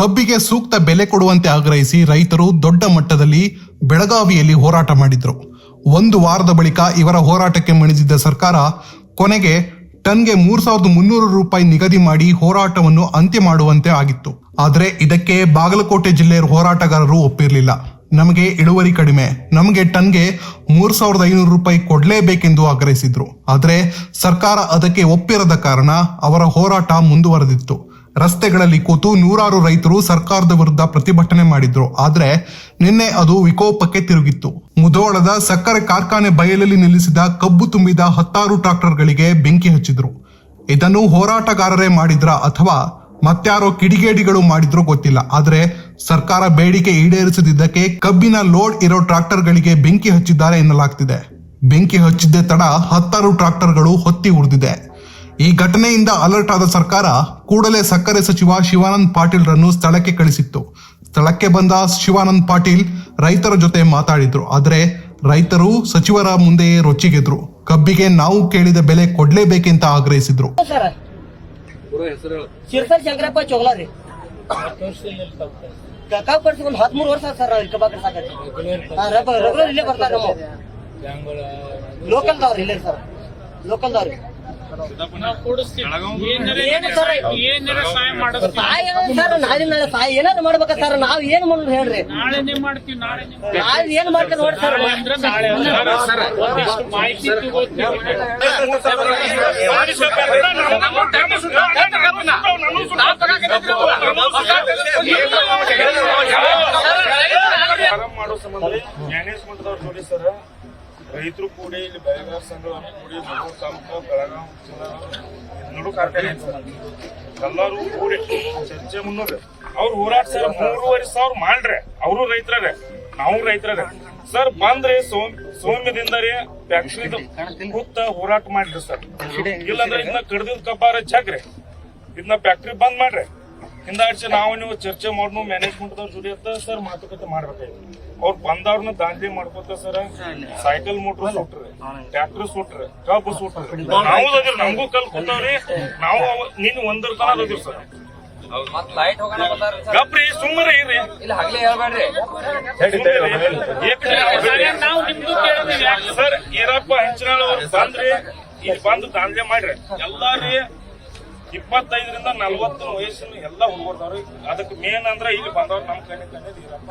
ಕಬ್ಬಿಗೆ ಸೂಕ್ತ ಬೆಲೆ ಕೊಡುವಂತೆ ಆಗ್ರಹಿಸಿ ರೈತರು ದೊಡ್ಡ ಮಟ್ಟದಲ್ಲಿ ಬೆಳಗಾವಿಯಲ್ಲಿ ಹೋರಾಟ ಮಾಡಿದ್ರು. ಒಂದು ವಾರದ ಬಳಿಕ ಇವರ ಹೋರಾಟಕ್ಕೆ ಮಣಿದಿದ್ದ ಸರ್ಕಾರ ಕೊನೆಗೆ ಟನ್ಗೆ ಮೂರ್ ಸಾವಿರದ ಮುನ್ನೂರು ರೂಪಾಯಿ ನಿಗದಿ ಮಾಡಿ ಹೋರಾಟವನ್ನು ಅಂತ್ಯ ಮಾಡುವಂತೆ ಆಗಿತ್ತು. ಆದರೆ ಇದಕ್ಕೆ ಬಾಗಲಕೋಟೆ ಜಿಲ್ಲೆಯ ಹೋರಾಟಗಾರರು ಒಪ್ಪಿರಲಿಲ್ಲ. ನಮಗೆ ಇಳುವರಿ ಕಡಿಮೆ. ನಮಗೆ ಟನ್ಗೆ ಮೂರು ಸಾವಿರದ ಐನೂರು ರೂಪಾಯಿ ಕೊಡಲೇಬೇಕೆಂದು ಆಗ್ರಹಿಸಿದ್ರು. ಆದರೆ ಸರ್ಕಾರ ಅದಕ್ಕೆ ಒಪ್ಪಿರದ ಕಾರಣ ಅವರ ಹೋರಾಟ ಮುಂದುವರೆದಿತ್ತು. ರಸ್ತೆಗಳಲ್ಲಿ ಕೂತು ನೂರಾರು ರೈತರು ಸರ್ಕಾರದ ವಿರುದ್ಧ ಪ್ರತಿಭಟನೆ ಮಾಡಿದ್ರು. ಆದ್ರೆ ನಿನ್ನೆ ಅದು ವಿಕೋಪಕ್ಕೆ ತಿರುಗಿತ್ತು. ಮುಧೋಳದ ಸಕ್ಕರೆ ಕಾರ್ಖಾನೆ ಬಯಲಲ್ಲಿ ನಿಲ್ಲಿಸಿದ ಕಬ್ಬು ತುಂಬಿದ ಹತ್ತಾರು ಟ್ರಾಕ್ಟರ್ಗಳಿಗೆ ಬೆಂಕಿ ಹಚ್ಚಿದ್ರು. ಇದನ್ನು ಹೋರಾಟಗಾರರೇ ಮಾಡಿದ್ರ ಅಥವಾ ಮತ್ಯಾರೋ ಕಿಡಿಗೇಡಿಗಳು ಮಾಡಿದ್ರೋ ಗೊತ್ತಿಲ್ಲ. ಆದ್ರೆ ಸರ್ಕಾರ ಬೇಡಿಕೆ ಈಡೇರಿಸದಿದ್ದಕ್ಕೆ ಕಬ್ಬಿನ ಲೋಡ್ ಇರೋ ಟ್ರಾಕ್ಟರ್ಗಳಿಗೆ ಬೆಂಕಿ ಹಚ್ಚಿದ್ದಾರೆ ಎನ್ನಲಾಗ್ತಿದೆ. ಬೆಂಕಿ ಹಚ್ಚಿದ್ದೇ ತಡ ಹತ್ತಾರು ಟ್ರಾಕ್ಟರ್ಗಳು ಹೊತ್ತಿ ಉಳಿದಿದೆ ಈ ಘಟನೆಯಿಂದ ಅಲರ್ಟ್ ಆದ ಸರ್ಕಾರ ಕೂಡಲೇ ಸಕ್ಕರೆ ಸಚಿವ ಶಿವಾನಂದ್ ಪಾಟೀಲ್ರನ್ನು ಸ್ಥಳಕ್ಕೆ ಕಳಿಸಿತ್ತು. ಸ್ಥಳಕ್ಕೆ ಬಂದ ಶಿವಾನಂದ್ ಪಾಟೀಲ್ ರೈತರ ಜೊತೆ ಮಾತಾಡಿದ್ರು. ಆದರೆ ರೈತರು ಸಚಿವರ ಮುಂದೆಯೇ ರೊಚ್ಚಿಗೆದ್ರು. ಕಬ್ಬಿಗೆ ನಾವು ಕೇಳಿದ ಬೆಲೆ ಕೊಡ್ಲೇಬೇಕೆಂತ ಆಗ್ರಹಿಸಿದ್ರು. ಲೋಕಲ್ದವ್ರು ಇಲ್ಲೇ ಸರ್. ನಾಳೆ ನಾಳೆ ಸಹಾಯ ಏನಾದ್ರು ಮಾಡ್ಬೇಕ ಸರ್ ನಾವ್ ಏನ್ ಮಾಡೋದು ಹೇಳ್ರಿ ನಾಳೆ ನಾವ್ ಏನ್ ಮಾಡ್ತೀವಿ ನೋಡಿ ಸರ್ ಮಾಡೋ ಸಂಬಂಧ ಮ್ಯಾನೇಜ್ಮೆಂಟ್ದವ್ರ ನೋಡಿ ಸರ್ ರೈತರು ಕೂಡ ಇಲ್ಲಿ ಬೆಳೆಗಾರ ಸಂಘವನ್ನು ಕೂಡಿ ತಾಲೂಕು, ಬೆಳಗಾವಿ ಜಿಲ್ಲಾ ಕಾರ್ಖಾನೆ ಎಲ್ಲರೂ ಕೂಡಿ ಚರ್ಚೆ ಮುನ್ನೋರಿ ಅವ್ರು ಹೋರಾಟ ಸರ್ ಮೂರುವರೆ ಸಾವಿರ ಮಾಡ್ರೆ. ಅವರು ರೈತರೇ ನಾವು ರೈತರೇ ಸರ್ ಬಂದ್ರೆ ಸೋಮ್, ಸೌಮ್ಯದಿಂದ ರೀ ಫ್ಯಾಕ್ಟ್ರಿದು ಕೂತ ಹೋರಾಟ ಮಾಡ್ರಿ ಸರ್ ಇಲ್ಲಾಂದ್ರೆ ಇನ್ನ ಕಡ್ದಿದ್ ಕಬ್ಬಾರ ಜಗ್ರಿ ಇದನ್ನ ಫ್ಯಾಕ್ಟ್ರಿ ಬಂದ್ ಮಾಡ್ರಿ. ಹಿಂದಾಡ್ಸಿ ನಾವು ನೀವು ಚರ್ಚೆ ಮಾಡ್ನು ಮ್ಯಾನೇಜ್ಮೆಂಟ್ ದವ್ರ ಜೊತೆ ಸರ್ ಮಾತುಕತೆ ಮಾಡ್ಬೇಕಾಯ್ತು. ಅವ್ರು ಬಂದವ್ರನ್ನ ದಾಂಧಲಿ ಮಾಡ್ಕೋತ ಸರ್. ಸೈಕಲ್ ಮೋಟ್ರ್ ಸುಟ್ರಿ ಟ್ರ್ಯಾಕ್ಟರ್ ಸುಟ್ರಿ ಕಬ್ಬು ಸುಟ್ರಿ. ನಾವು ಅದಿರ್ ನಮಗೂ ಕಲ್ ಕೂತಾವ್ರಿ. ನಾವು ನಿನ್ ಒಂದರ ತನ ಅದಿರ್ ಸರ್. ಗಪ್ರಿ ಸುಮ್ಮನೆ ಕೇಳಿದ್ವಿ ಸರ್ ಈರಪ್ಪ ಹೆಂಚನಾಳ ಅವ್ರು ಬಂದ್ರಿ. ಇಲ್ಲಿ ಬಂದು ದಾಂಧಲೆ ಮಾಡ್ರಿ. ಎಲ್ಲಾರಿ ಇಪ್ಪತ್ತೈದರಿಂದ ನಲ್ವತ್ತು ವಯಸ್ಸಿನ ಎಲ್ಲ ಹುಡುಗರ್ದವ್ರಿ. ಅದಕ್ಕೆ ಮೇನ್ ಅಂದ್ರೆ ಇಲ್ಲಿ ಬಂದವ್ರು ನಮ್ ಕಣ್ಣಿ ಕಣ್ಣಿ ಈರಪ್ಪ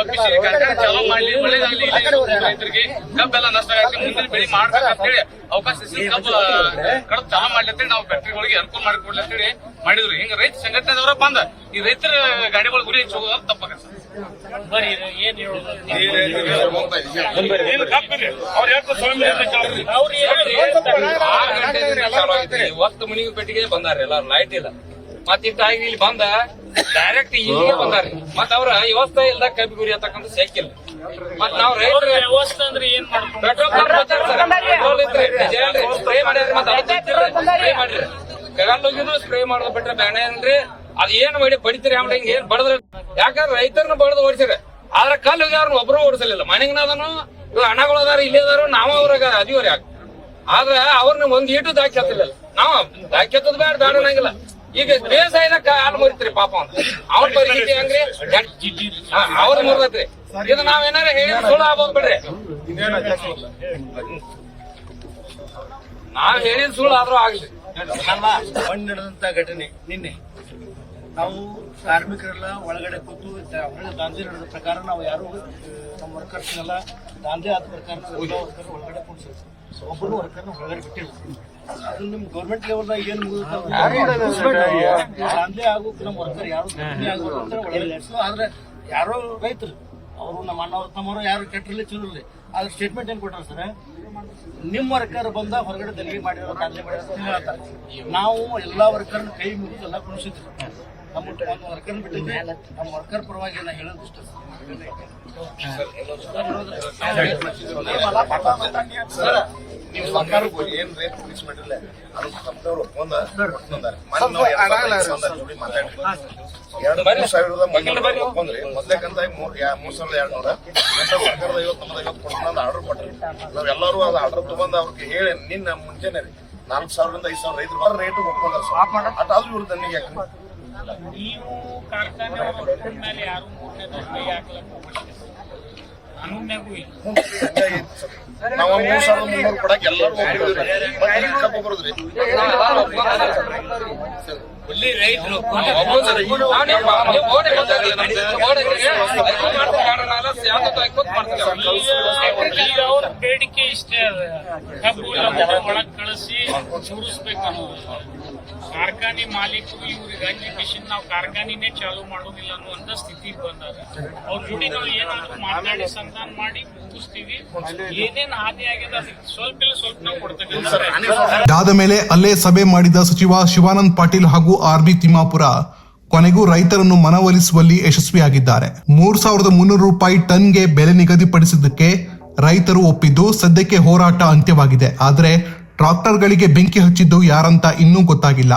ಒಪ್ಪಿಸಿ ಕಾರ್ಖಾನೆ ಚಾಲೂ ಮಾಡ್ಲಿ ಒಳ್ಳೇದಾಗ್ಲಿ ಇಲ್ಲಿ ರೈತರಿಗೆ ಕಬ್ಬೆಲ್ಲ ನಷ್ಟ ಆಗಕ್ಕೆ ಮುಂದಿನ ಬೆಳೆ ಮಾಡ್ಬೇಕಂತ ಹೇಳಿ ಅವಕಾಶ ಸಿಕ್ಕಿ ಕಬ್ಬು ಕಡಬ್ ಚಾಲೂ ಮಾಡ್ಲಿ ಅಂತೇಳಿ ನಾವು ಫ್ಯಾಕ್ಟ್ರಿಗಳಿಗೆ ಅನುಕೂಲ ಮಾಡಿಕೊಡ್ಲಿ ಅಂತೇಳಿ ಮಾಡಿದ್ರು. ಹಿಂಗ ರೈತ ಸಂಘಟನೆದವರ ಬಂದ. ಈ ರೈತರ ಗಾಡಿಗಳು ಗುರಿ ಹೆಚ್ಚು ಹೋಗೋದು ತಪ್ಪಾಗತ್ತೆ ಬರೀ ಏನ್ ಹೇಳೋದು? ಏನ್ ಕಪ್ಪಿರಿ ಅವ್ರು ಹೇಳ್ತಾರೆ ಸ್ವಾಮಿ ಅಂತ ಕೇಳ್ರಿ. ಅವ್ರು ಹೇಳ್ರಿ ಆರು ಗಂಟೆಯಿಂದ ಚಾಲೂ ಆಗೈತ್ರಿ ಇವತ್ತು ಮನಿಗೆ ಪೆಟ್ಟಿಗೆ ಬಂದಾರ ಎಲ್ಲಾರು. ಲೈಟ್ ಇಲ್ಲ ಈ ತಾಯಿ ಇಲ್ಲಿ ಬಂದ ಡೈರೆಕ್ಟ್ ಇಲ್ಲಿಗೆ ಬಂದಾರಿ ಮತ್ತ ಅವ್ರ ವ್ಯವಸ್ಥೆ ಇಲ್ಲ ಕಬ್ಬಿ ಗುರಿ ಅಂತಕ್ಕಂಥ ಸಿಕ್ಕಿಲ್ಲ ಮತ್ ನಾವ್ ರೈತರು ರೈತರ ವ್ಯವಸ್ಥೆ ಅಂದ್ರೆ ಏನ್ ಮಾಡ್ಕೊಂಡು ಪೆಟ್ರೋಲ್. ಪೆಟ್ರೋಲ್ ಇದ್ರೆ ಸ್ಪ್ರೇ ಮಾಡ್ಯಾರ ಮತ್ತೆ ಸ್ಪ್ರೇ ಮಾಡ್ರಿ ಕಗಲ್ ಹೋಗಿದ್ರು ಸ್ಪ್ರೇ ಮಾಡೋದು ಬಿಟ್ರೆ ಬೇಡ ಏನ್ರಿ? ಅದ್ ಏನ್ ಮಾಡಿ ಬಡಿತೀರಿ ಆಮೇಲೆ ಹಿಂಗ್ ಏನ್ ಬಡದ್ರ ಯಾಕಂದ್ರೆ ರೈತರನ್ನ ಬಡದು ಓಡಿಸಿರ ಆದ್ರ ಕಲ್ಲು ಅವ್ರನ್ನ ಒಬ್ರು ಓಡಿಸಲಿಲ್ಲ. ಮನೆಗನಾದನು ಇವ್ ಹಣಗಳು ಅದಾರ ಇಲ್ಲೇ ಅದಾರು ನಾವು ಅವ್ರಾಗ ಅದೀವ್ರಿ ಯಾಕೆ ಆದ್ರ ಅವ್ರನ್ನ ಒಂದ್ ಈಟು ದಾಖಲಿಲ್ಲ ನಾವ್ ದಾಕಿ ಹತ್ತದ್ ಬೇಡ ಬೇಡ ಅನ್ನಂಗಿಲ್ಲ. ಈಗ ಬೇಸಾಯದ ಕಾಲ್ ಮುರಿತ್ರಿ ಪಾಪ ಅಂತ ಅವ್ರ ಪರಿಸ್ಥಿತಿ ಹೆಂಗ್ರಿ? ಅವ್ರ ಮುರಿದತ್ರಿ. ಇದು ನಾವೇನಾರ ಹೇಳಿ ಸುಳ್ಳು ಆಗ್ಬೋದು ಬಿಡ್ರಿ. ನಾವ್ ಹೇಳಿದ ಸುಳ್ಳು ಆದ್ರೂ ಆಗಲಿ. ಮಣ್ಣು ಘಟನೆ ನಿನ್ನೆ. ನಾವು ಕಾರ್ಮಿಕರೆಲ್ಲ ಒಳಗಡೆ ಕೂತು ದಾಂಧೆ ನಡೆದ ಪ್ರಕಾರ ನಾವು ಯಾರು ನಮ್ಮ ವರ್ಕರ್ಸ್ನೆಲ್ಲ ಗಾಂಧಿ ಆದ ಪ್ರಕಾರ ಒಳಗಡೆ ಕೂಡ ಒಬ್ಬರು ವರ್ಕರ್ನ ಹೊರಗಡೆ ಬಿಟ್ಟಿಲ್ಲ. ಅದು ನಿಮ್ ಗೌರ್ಮೆಂಟ್ ಲೆವೆಲ್ದಾಗ ಏನು ದಾಂಧೆ ಆಗೋಕೆ ನಮ್ಮ ವರ್ಕರ್ ಯಾರು ಆಗೋದು ಅಂತ ಸೊ ಆದ್ರೆ ಯಾರೋ ರೈತರು ಅವರು ನಮ್ಮ ಅಣ್ಣವ್ರ ತಮ್ಮವರು ಯಾರು ಕೆಟ್ಟರಲ್ಲಿ ಚೂರಲ್ಲಿ ಅದ್ರ ಸ್ಟೇಟ್ಮೆಂಟ್ ಏನ್ ಕೊಟ್ಟಾರ ಸರ್ ನಿಮ್ಮ ವರ್ಕರ್ ಬಂದ ಹೊರಗಡೆ ದಲಿಗೆ ಮಾಡಿರೋ ದಾಂಧಲೆ ಮಾಡಿರೋ ಅಂತ ಹೇಳ್ತಾರೆ ನಾವು ಎಲ್ಲಾ ವರ್ಕರ್ನ ಕೈ ಮುಗಿದು ಎಲ್ಲ ಕುಣಿಸಿದ್ರು ನಮ್ಮ ಒಂದು ವರ್ಕರ್ ಬಿಟ್ಟಿದ್ವಿ ನಮ್ಮ ವರ್ಕರ್ ಪರವಾಗಿ ನಾ ಹೇಳೋದು ಇಷ್ಟ ನೀವು ಏನ್ ರೇಟ್ ಫಿಕ್ಸ್ ಮಾಡಿರಲ್ಲ ಅದು ತಮ್ಮದವ್ರು ಒಪ್ಪಂದ ಎರಡ್ ಸಾವಿರದ ಜೋಡಿ. ಎರಡು ಮುನ್ನೂರು ಒಪ್ಪಂದ್ರಿ ಮೊದ್ಲೇಕಂತ ಮೂರ್ ಮೂರ್ ಸಾವಿರದ ಎರಡ್ ನೂರ ಸರ್ಕಾರದ ಐವತ್ತು ಆರ್ಡರ್ ಕೊಟ್ರಿ. ನಾವೆಲ್ಲರೂ ಅದು ಆರ್ಡರ್ ತಗೊಂಡ್ ಅವ್ರಿಗೆ ಹೇಳಿ ನಿನ್ನ ಮುಂಚೆನೆ ರೀ. ನಾಲ್ಕು ಸಾವಿರದಿಂದ ಐದು ಸಾವಿರ ರೈತರು ರೇಟ್ ಒಪ್ಕೊಂಡಾರ ಸರ್. ಅಟ್ ಇವ್ರ ಯಾಕೆ ನೀವು ಕಾರ್ಖಾನೆ ಮೇಲೆ ಯಾರು ಮೂರನೇ ಹಾಕ್ಲಕ್ಕೆ ನಾವು ಮೂರ್ ಸಾವಿರದ ಮುನ್ನೂರು ಕೊಡಕ್ ಎಲ್ಲರೂ ಬರುದ್ರಿ ಬೇಡಿಕೆ ಇಷ್ಟೇ ಅದ ಒಳಗ್ ಕಳಿಸಿ ಚೂರಿಸ್ಬೇಕು ಅನ್ನೋದು ಕಾರ್ಖಾನೆ ಮಾಲೀಕರು ಇವ್ರಿಗೆ ಅಂಜಿ ಮಿಷಿನ್ ನಾವು ಕಾರ್ಖಾನೆನೇ ಚಾಲು ಮಾಡೋದಿಲ್ಲ ಅನ್ನುವಂತ ಸ್ಥಿತಿ ಬಂದಾಗ ಅವ್ರ ಜೋಡಿ ನಾವು ಏನಾದ್ರು ಮಾತಾಡಿ ಸಂಧಾನ ಮಾಡಿ ಮುಗಿಸ್ತೀವಿ ಏನೇನ್ ಹಾನಿ ಆಗಿದೆ ಅದಕ್ಕೆ ಸ್ವಲ್ಪ ಇಲ್ಲ, ಸ್ವಲ್ಪ ನಾವು ಕೊಡ್ತಕ್ಕಂಥ ಇದಾದ ಮೇಲೆ ಅಲ್ಲೇ ಸಭೆ ಮಾಡಿದ ಸಚಿವ ಶಿವಾನಂದ್ ಪಾಟೀಲ್ ಹಾಗೂ ಆರ್ ಬಿ ತಿಮ್ಮಾಪುರ ಕೊನೆಗೂ ರೈತರನ್ನು ಮನವೊಲಿಸುವಲ್ಲಿ ಯಶಸ್ವಿಯಾಗಿದ್ದಾರೆ. ಮೂರ್ ಸಾವಿರದ ಮುನ್ನೂರು ರೂಪಾಯಿ ಟನ್ಗೆ ಬೆಲೆ ನಿಗದಿಪಡಿಸಿದ್ದಕ್ಕೆ ರೈತರು ಒಪ್ಪಿದ್ದು ಸದ್ಯಕ್ಕೆ ಹೋರಾಟ ಅಂತ್ಯವಾಗಿದೆ. ಆದರೆ ಟ್ರಾಕ್ಟರ್ಗಳಿಗೆ ಬೆಂಕಿ ಹಚ್ಚಿದ್ದು ಯಾರಂತ ಇನ್ನೂ ಗೊತ್ತಾಗಿಲ್ಲ.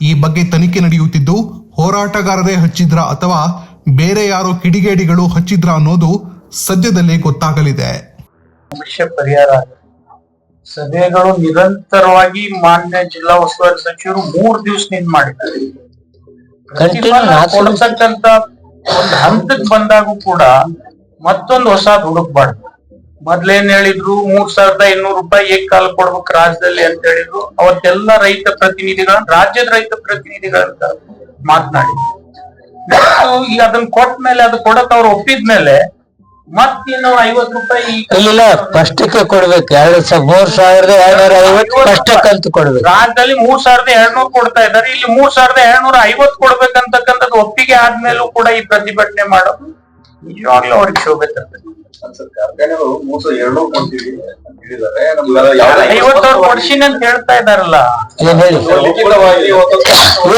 ಈ ಬಗ್ಗೆ ತನಿಖೆ ನಡೆಯುತ್ತಿದ್ದು ಹೋರಾಟಗಾರರೇ ಹಚ್ಚಿದ್ರ ಅಥವಾ ಬೇರೆ ಯಾರೋ ಕಿಡಿಗೇಡಿಗಳು ಹಚ್ಚಿದ್ರ ಅನ್ನೋದು ಸದ್ಯದಲ್ಲೇ ಗೊತ್ತಾಗಲಿದೆ. ಸಮಸ್ಯೆ ಪರಿಹಾರ. ಸಭೆಗಳು ನಿರಂತರವಾಗಿ ಮಾನ್ಯ ಜಿಲ್ಲಾ ಉಸ್ತುವಾರಿ ಸಚಿವರು ಮೂರ್ ದಿವಸದಿಂದ ಮಾಡಿದ್ದಾರೆ. ಪ್ರತಿಫಲ ಒಂದ್ ಹಂತಕ್ ಬಂದಾಗೂ ಕೂಡ ಮತ್ತೊಂದು ಹೊಸ ಹುಡುಕ್ಬಾರ್ದು ಮೊದ್ಲೇನ್ ಹೇಳಿದ್ರು ಮೂರ್ ಸಾವಿರದ ಇನ್ನೂರು ರೂಪಾಯಿ ಏಕ್ ಕಾಲ ಕೊಡ್ಬೇಕು ರಾಜ್ಯದಲ್ಲಿ ಅಂತ ಹೇಳಿದ್ರು. ಅವತ್ತೆಲ್ಲ ರೈತ ಪ್ರತಿನಿಧಿಗಳನ್ನ ರಾಜ್ಯದ ರೈತ ಪ್ರತಿನಿಧಿಗಳಂತ ಮಾತನಾಡಿ. ಈಗ ಅದನ್ನ ಕೊಟ್ಟ ಮೇಲೆ ಅದು ಕೊಡಕ್ ಅವ್ರು ಒಪ್ಪಿದ್ಮೇಲೆ ಮತ್ತಿನ್ನು ಐವತ್ ರೂಪಾಯಿ ಇಲ್ಲ ಫಸ್ಟಿಗೆ ಕೊಡ್ಬೇಕು. ಎರಡು ಮೂರ್ ಸಾವಿರದ ಎರಡ್ನೂರ ಐವತ್ತು ಫಸ್ಟ್ ಕಂತು ಕೊಡ್ಬೇಕು. ರಾಜ್ಯದಲ್ಲಿ ಮೂರ್ ಸಾವಿರದ ಎರಡ್ನೂರ್ ಕೊಡ್ತಾ ಇದ್ದಾರೆ. ಇಲ್ಲಿ ಮೂರ್ ಸಾವಿರದ ಎರಡ್ನೂರ ಐವತ್ತು ಕೊಡ್ಬೇಕಂತಕ್ಕಂಥದ್ದು ಒಪ್ಪಿಗೆ ಆದ್ಮೇಲೂ ಕೂಡ ಈ ಪ್ರತಿಭಟನೆ ಮಾಡೋದು ನಿಜವಾಗ್ಲೂ ಅವ್ರಿಗೆ ಶೋಭೆ ತರ್ತದೆ. ಕಾರ್ಖಾನೆಗಳು ಮೂರ್ ಸಾವಿರದ ಎರಡ್ನೂರು ಕೊಡ್ತೀವಿ ಅಂತ ಹೇಳಿದ್ದಾರೆ. ಐವತ್ತು ಅವ್ರು ಕೊಡ್ಸಿನಿ ಅಂತ ಹೇಳ್ತಾ ಇದಾರಲ್ಲ ಏನ್ ಹೇಳಿ. ಲಿಖಿತವಾಗಿ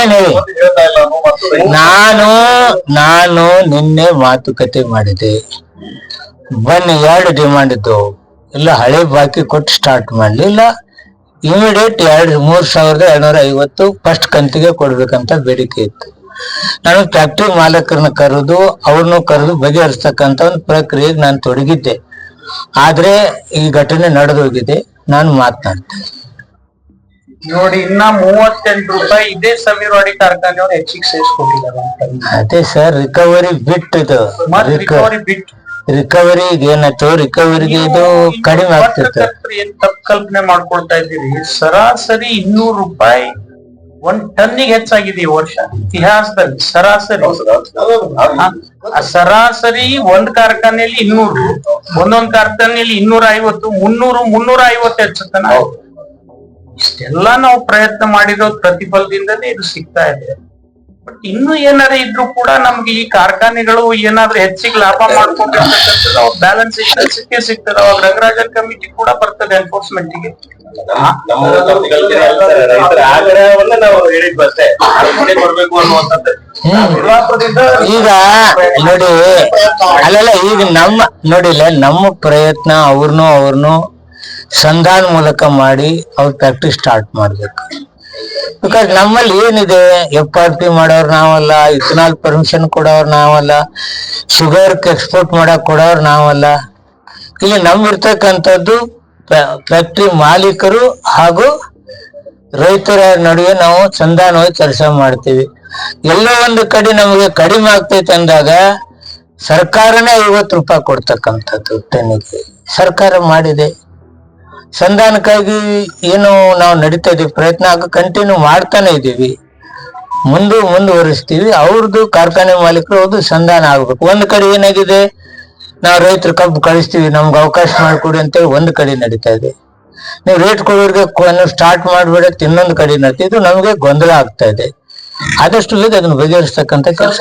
ಏನ್ ಹೇಳಿ ಹೇಳ್ತಾ ಇಲ್ಲ ನಾವು ಮತ್ತು ನಾನು ನಾನು ನಿನ್ನೆ ಮಾತುಕತೆ ಮಾಡಿದೆ. ಬನ್ನಿ ಎರಡು ಡಿಮಾಂಡ್ ಇದ್ದವು ಇಲ್ಲ ಹಳೆ ಬಾಕಿ ಕೊಟ್ಟು ಸ್ಟಾರ್ಟ್ ಮಾಡ್ಲಿ ಇಲ್ಲ ಇಮಿಡಿಯೇಟ್ ಎರಡು ಮೂರ್ ಸಾವಿರದ ಎರಡ್ನೂರ ಐವತ್ತು ಫಸ್ಟ್ ಕಂತಿಗೆ ಕೊಡ್ಬೇಕಂತ ಬೇಡಿಕೆ ಇತ್ತು. ನಾನು ಫ್ಯಾಕ್ಟರಿ ಮಾಲಕರನ್ನ ಕರೆದು ಅವ್ರನ್ನು ಕರೆದು ಬಗೆಹರಿಸ್ತಕ್ಕಂತ ಒಂದು ಪ್ರಕ್ರಿಯೆಗೆ ನಾನು ತೊಡಗಿದ್ದೆ. ಆದ್ರೆ ಈ ಘಟನೆ ನಡೆದೋಗಿದೆ. ನಾನು ಮಾತನಾಡ್ತೇನೆ. ನೋಡಿ ಇನ್ನ ಮೂವತ್ತೆಂಟು ರೂಪಾಯಿ ಇದೇ ಸಮೀರ್ವಾಡಿ ಕಾರ್ಖಾನೆಯವ್ರು ಹೆಚ್ಚಿಗೆ ಸೇರಿಸ್ಕೊಟ್ಟಿದ್ದಾರೆ ಅಂತ ಅದೇ ಸರ್ ರಿಕವರಿ ಬಿಟ್ ಇದು. ರಿಕವರಿ ಬಿಟ್ ರಿಕವರಿ ಏನಾಯ್ತು? ರಿಕವರಿಗೆ ಇದು ಕಡಿಮೆ ಆಗ್ತಿತ್ತು. ಏನ್ ತಪ್ಪು ಕಲ್ಪನೆ ಮಾಡ್ಕೊಳ್ತಾ ಇದ್ದೀರಿ? ಸರಾಸರಿ ಇನ್ನೂರು ರೂಪಾಯಿ ಒಂದ್ ಟನ್ನಿಗೆ ಹೆಚ್ಚಾಗಿದೆ ಈ ವರ್ಷ. ಇತಿಹಾಸದಲ್ಲಿ ಸರಾಸರಿ. ಆ, ಸರಾಸರಿ ಒಂದ್ ಕಾರ್ಖಾನೆಯಲ್ಲಿ ಇನ್ನೂರು ಒಂದೊಂದ್ ಕಾರ್ಖಾನೆಯಲ್ಲಿ ಇನ್ನೂರ ಐವತ್ತು ಮುನ್ನೂರು ಮುನ್ನೂರ ಐವತ್ತು ಹೆಚ್ಚುತ್ತಾನ ಇಷ್ಟೆಲ್ಲಾ ನಾವು ಪ್ರಯತ್ನ ಮಾಡಿರೋ ಪ್ರತಿಫಲದಿಂದನೇ ಇದು ಸಿಗ್ತಾ ಇದೆ. ಬಟ್ ಇನ್ನು ಏನಾರ ಇದ್ರು ಕೂಡ ನಮ್ಗೆ ಈ ಕಾರ್ಖಾನೆಗಳು ಏನಾದ್ರೂ ಹೆಚ್ಚಿಗೆ ಲಾಭ ಮಾಡ್ಕೊಂಡಿರ್ತಕ್ಕಂಥದ್ದು ಅವ್ರ ಬ್ಯಾಲೆನ್ಸ್ ಸಿಕ್ಕೇ ಸಿಗ್ತದೆ. ಅವಾಗ ರಂಗರಾಜನ್ ಕಮಿಟಿ ಕೂಡ ಬರ್ತದೆ ಎನ್ಫೋರ್ಸ್ಮೆಂಟ್ಗೆ. ನಮ್ಮ ತಪ್ಪಿಗಳಿಗೆ ಹೇಳ್ತಾರೆ, ರೈತರ. ಆಗ್ರಹವನ್ನ ನಾವು ಹೇಳಿದ್ವಿ ಅಷ್ಟೇ. ಅರ್ಪಣೆ ಕೊಡ್ಬೇಕು ಅನ್ನುವಂಥದ್ದು. ವಿಲಾಸದಿಂದ ಈಗ ನೋಡಿ ಅಲ್ಲಲ್ಲ ಈಗ ನಮ್ಮ ನೋಡಿಲ್ಲ ನಮ್ಮ ಪ್ರಯತ್ನ ಅವ್ರನ್ನೂ ಅವ್ರನ್ನು ಸಂಧಾನ ಮೂಲಕ ಮಾಡಿ ಅವ್ರ ಫ್ಯಾಕ್ಟ್ರಿ ಸ್ಟಾರ್ಟ್ ಮಾಡ್ಬೇಕು. ಬಿಕಾಸ್ ನಮ್ಮಲ್ಲಿ ಏನಿದೆ ಎಫ್ ಆರ್ ಪಿ ಮಾಡೋರು ನಾವಲ್ಲ ಇಥನಾಲ್ ಪರ್ಮಿಷನ್ ಕೊಡೋರು ನಾವಲ್ಲ ಶುಗರ್ ಎಕ್ಸ್ಪೋರ್ಟ್ ಮಾಡಕ್ ಕೊಡೋರು ನಾವಲ್ಲ. ಇಲ್ಲಿ ನಮ್ಮಿರ್ತಕ್ಕಂಥದ್ದು ಫ್ಯಾಕ್ಟ್ರಿ ಮಾಲೀಕರು ಹಾಗೂ ರೈತರ ನಡುವೆ ನಾವು ಸಂಧಾನವಾಗಿ ಕೆಲಸ ಮಾಡ್ತೀವಿ. ಎಲ್ಲೋ ಒಂದು ಕಡೆ ನಮಗೆ ಕಡಿಮೆ ಆಗ್ತೈತೆ ಅಂದಾಗ ಸರ್ಕಾರನೇ ಐವತ್ತು ರೂಪಾಯಿ ಕೊಡ್ತಕ್ಕಂಥದ್ದು ಟನ್ನಿಗೆ ಸರ್ಕಾರ ಮಾಡಿದೆ. ಸಂಧಾನಕ್ಕಾಗಿ ಏನು ನಾವು ನಡೀತಾ ಇದೀವಿ, ಪ್ರಯತ್ನ ಆಗ ಕಂಟಿನ್ಯೂ ಮಾಡ್ತಾನೆ ಇದ್ದೀವಿ ಮುಂದೆ ಮುಂದುವರಿಸ್ತೀವಿ. ಅವ್ರದ್ದು ಕಾರ್ಖಾನೆ ಮಾಲೀಕರು ಅವ್ರದ್ದು ಸಂಧಾನ ಆಗ್ಬೇಕು. ಒಂದು ಕಡೆ ಏನಾಗಿದೆ? ನಾವು ರೈತರು ಕಬ್ಬು ಕಳಿಸ್ತೀವಿ ನಮ್ಗೆ ಅವಕಾಶ ಮಾಡಿಕೊಡಿ ಅಂತೇಳಿ ಒಂದು ಕಡೆ ನಡೀತಾ ಇದೆ. ನೀವು ರೇಟ್ ಕೊಡೋರಿಗೆ ಸ್ಟಾರ್ಟ್ ಮಾಡ್ಬಿಡಕ್ಕೆ ಇನ್ನೊಂದು ಕಡೆ ನಡೀತಾ ಇದು ನಮಗೆ ಗೊಂದಲ ಆಗ್ತಾ ಇದೆ. ಆದಷ್ಟು ಬೇಗ ಅದನ್ನು ಬಗೆಹರಿಸ್ತಕ್ಕಂಥ ಕೆಲಸ